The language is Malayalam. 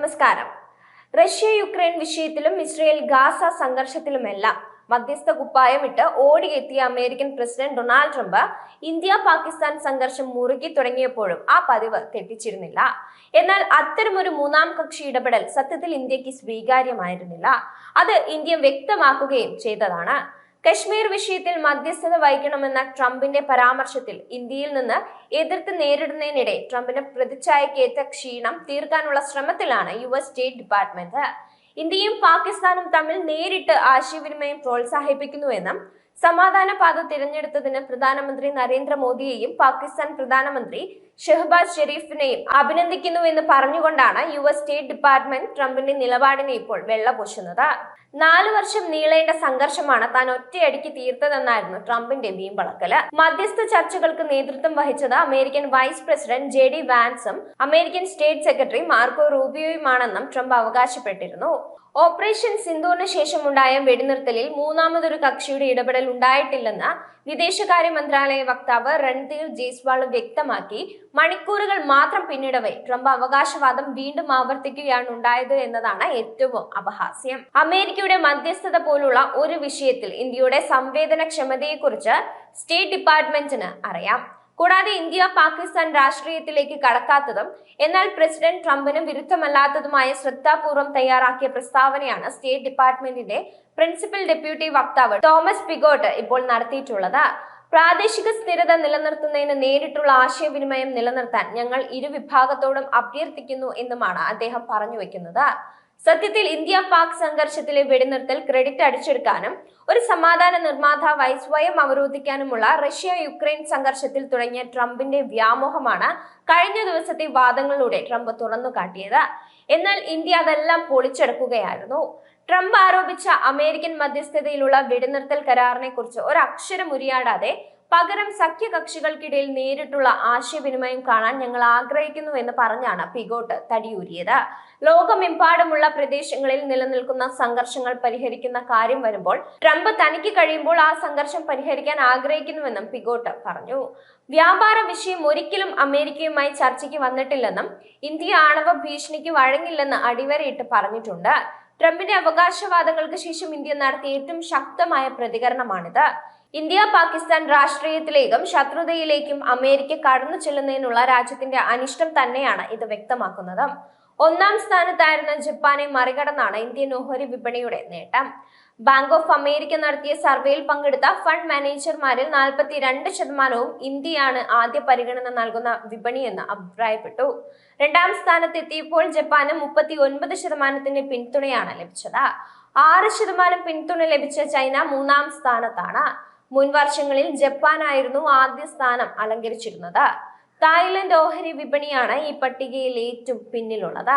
നമസ്കാരം. റഷ്യ യുക്രൈൻ വിഷയത്തിലും ഇസ്രയേൽ ഗാസ സംഘർഷത്തിലുമെല്ലാം മധ്യസ്ഥ കുപ്പായമിട്ട് ഓടിയെത്തിയ American president Donald Trump India Pakistan സംഘർഷം മുറുകി തുടങ്ങിയപ്പോഴും ആ പതിവ് തെറ്റിച്ചിരുന്നില്ല. എന്നാൽ അത്തരമൊരു മൂന്നാം കക്ഷി ഇടപെടൽ സത്യത്തിൽ ഇന്ത്യയ്ക്ക് സ്വീകാര്യമായിരുന്നില്ല. അത് ഇന്ത്യ വ്യക്തമാക്കുകയും ചെയ്തതാണ്. കശ്മീർ വിഷയത്തിൽ മധ്യസ്ഥത വഹിക്കണമെന്ന ട്രംപിന്റെ പരാമർശത്തിൽ ഇന്ത്യയിൽ നിന്ന് എതിർത്ത് നേരിടുന്നതിനിടെ ട്രംപിന് പ്രതിച്ഛായക്കേറ്റ ക്ഷീണം തീർക്കാനുള്ള ശ്രമത്തിലാണ് യു എസ് സ്റ്റേറ്റ് ഡിപ്പാർട്ട്മെന്റ്. ഇന്ത്യയും പാകിസ്ഥാനും തമ്മിൽ നേരിട്ട് ആശയവിനിമയം പ്രോത്സാഹിപ്പിക്കുന്നുവെന്നും സമാധാന പാത തിരഞ്ഞെടുത്തതിന് പ്രധാനമന്ത്രി നരേന്ദ്രമോദിയെയും പാകിസ്ഥാൻ പ്രധാനമന്ത്രി ഷെഹബാസ് ഷെരീഫിനെയും അഭിനന്ദിക്കുന്നുവെന്ന് പറഞ്ഞുകൊണ്ടാണ് യു എസ് സ്റ്റേറ്റ് ഡിപ്പാർട്ട്മെന്റ് ട്രംപിന്റെ നിലപാടിനെ ഇപ്പോൾ വെള്ളപൂശുന്നത്. നാല് വർഷം നീളേണ്ട സംഘർഷമാണ് താൻ ഒറ്റയടിക്ക് തീർത്തതെന്നായിരുന്നു ട്രംപിന്റെ വീമ്പളക്കൽ. മധ്യസ്ഥ ചർച്ചകൾക്ക് നേതൃത്വം വഹിച്ചത് American vice president J D വാൻസും American state secretary Marco റൂബിയോയുമാണെന്നും ട്രംപ് അവകാശപ്പെട്ടിരുന്നു. ഓപ്പറേഷൻ സിന്ദൂറിന് ശേഷമുണ്ടായ വെടിനിർത്തലിൽ മൂന്നാമതൊരു കക്ഷിയുടെ ഇടപെടൽ ഉണ്ടായിട്ടില്ലെന്ന് വിദേശകാര്യ മന്ത്രാലയ വക്താവ് രൺധീർ ജയ്സ്വാൾ വ്യക്തമാക്കി. മണിക്കൂറുകൾ മാത്രം പിന്നിടവേ ട്രംപ് അവകാശവാദം വീണ്ടും ആവർത്തിക്കുകയാണ് ഉണ്ടായത് എന്നതാണ് ഏറ്റവും അപഹാസ്യം. അമേരിക്കയുടെ മധ്യസ്ഥത പോലുള്ള ഒരു വിഷയത്തിൽ ഇന്ത്യയുടെ സംവേദനക്ഷമതയെക്കുറിച്ച് സ്റ്റേറ്റ് ഡിപ്പാർട്ട്മെന്റിന് അറിയാം. കൂടാതെ ഇന്ത്യ പാകിസ്ഥാൻ രാഷ്ട്രീയത്തിലേക്ക് കടക്കാത്തതും എന്നാൽ പ്രസിഡന്റ് ട്രംപിന് വിരുദ്ധമല്ലാത്തതുമായ ശ്രദ്ധാപൂർവം തയ്യാറാക്കിയ പ്രസ്താവനയാണ് സ്റ്റേറ്റ് ഡിപ്പാർട്ട്മെന്റിന്റെ പ്രിൻസിപ്പൽ ഡെപ്യൂട്ടി വക്താവ് തോമസ് പിഗോട്ട് ഇപ്പോൾ നടത്തിയിട്ടുള്ളത്. പ്രാദേശിക സ്ഥിരത നിലനിർത്തുന്നതിന് നേരിട്ടുള്ള ആശയവിനിമയം നിലനിർത്താൻ ഞങ്ങൾ ഇരുവിഭാഗത്തോടും അഭ്യർത്ഥിക്കുന്നു എന്നുമാണ് അദ്ദേഹം പറഞ്ഞു വെക്കുന്നത്. സത്യത്തിൽ ഇന്ത്യ പാക് സംഘർഷത്തിലെ വെടിനിർത്തൽ ക്രെഡിറ്റ് അടിച്ചെടുക്കാനും ഒരു സമാധാന നിർമ്മാതാവായി സ്വയം അവരോധിക്കാനുമുള്ള റഷ്യ യുക്രൈൻ സംഘർഷത്തിൽ തുടങ്ങിയ ട്രംപിന്റെ വ്യാമോഹമാണ് കഴിഞ്ഞ ദിവസത്തെ വാദങ്ങളിലൂടെ ട്രംപ് തുറന്നു കാട്ടിയത് എന്നാൽ ഇന്ത്യ അതെല്ലാം പൊളിച്ചെടുക്കുകയായിരുന്നു. ട്രംപ് ആരോപിച്ച അമേരിക്കൻ മധ്യസ്ഥതയിലുള്ള വെടിനിർത്തൽ കരാറിനെ കുറിച്ച് ഒരക്ഷരം ഉരിയാടാതെ പകരം സഖ്യകക്ഷികൾക്കിടയിൽ നേരിട്ടുള്ള ആശയവിനിമയം കാണാൻ ഞങ്ങൾ ആഗ്രഹിക്കുന്നു എന്ന് പറഞ്ഞാണ് പിഗോട്ട് തടിയൂരിയത്. ലോകമെമ്പാടുമുള്ള പ്രദേശങ്ങളിൽ നിലനിൽക്കുന്ന സംഘർഷങ്ങൾ പരിഹരിക്കുന്ന കാര്യം വരുമ്പോൾ ട്രംപ് തനിക്ക് കഴിയുമ്പോൾ ആ സംഘർഷം പരിഹരിക്കാൻ ആഗ്രഹിക്കുന്നുവെന്നും പിഗോട്ട് പറഞ്ഞു. വ്യാപാര വിഷയം ഒരിക്കലും അമേരിക്കയുമായി ചർച്ചയ്ക്ക് വന്നിട്ടില്ലെന്നും ഇന്ത്യ ആണവ ഭീഷണിക്ക് വഴങ്ങില്ലെന്ന് അടിവരയിട്ട് പറഞ്ഞിട്ടുണ്ട്. ട്രംപിന്റെ അവകാശവാദങ്ങൾക്ക് ശേഷം ഇന്ത്യ നടത്തിയ ഏറ്റവും ശക്തമായ പ്രതികരണമാണിത്. ഇന്ത്യ പാകിസ്ഥാൻ രാഷ്ട്രീയത്തിലേക്കും ശത്രുതയിലേക്കും അമേരിക്ക കടന്നു ചെല്ലുന്നതിനുള്ള രാജ്യത്തിന്റെ അനിഷ്ടം തന്നെയാണ് ഇത് വ്യക്തമാക്കുന്നത്. ഒന്നാം സ്ഥാനത്തായിരുന്ന ജപ്പാനെ മറികടന്നാണ് ഇന്ത്യൻ ഓഹരി വിപണിയുടെ നേട്ടം. ബാങ്ക് ഓഫ് അമേരിക്ക നടത്തിയ സർവേയിൽ പങ്കെടുത്ത ഫണ്ട് മാനേജർമാരിൽ നാൽപ്പത്തി രണ്ട് ശതമാനവും ഇന്ത്യയാണ് ആദ്യ പരിഗണന നൽകുന്ന വിപണിയെന്ന് അഭിപ്രായപ്പെട്ടു. രണ്ടാം സ്ഥാനത്തെത്തിയപ്പോൾ ജപ്പാന് മുപ്പത്തി ഒൻപത് ശതമാനത്തിന്റെ പിന്തുണയാണ് ലഭിച്ചത്. ആറ് ശതമാനം പിന്തുണ ലഭിച്ച ചൈന മൂന്നാം സ്ഥാനത്താണ്. മുൻ വർഷങ്ങളിൽ ജപ്പാനായിരുന്നു ആദ്യ സ്ഥാനം അലങ്കരിച്ചിരുന്നത്. തായ്ലൻഡ് ഓഹരി വിപണിയാണ് ഈ പട്ടികയിൽ ഏറ്റവും പിന്നിലുള്ളത്.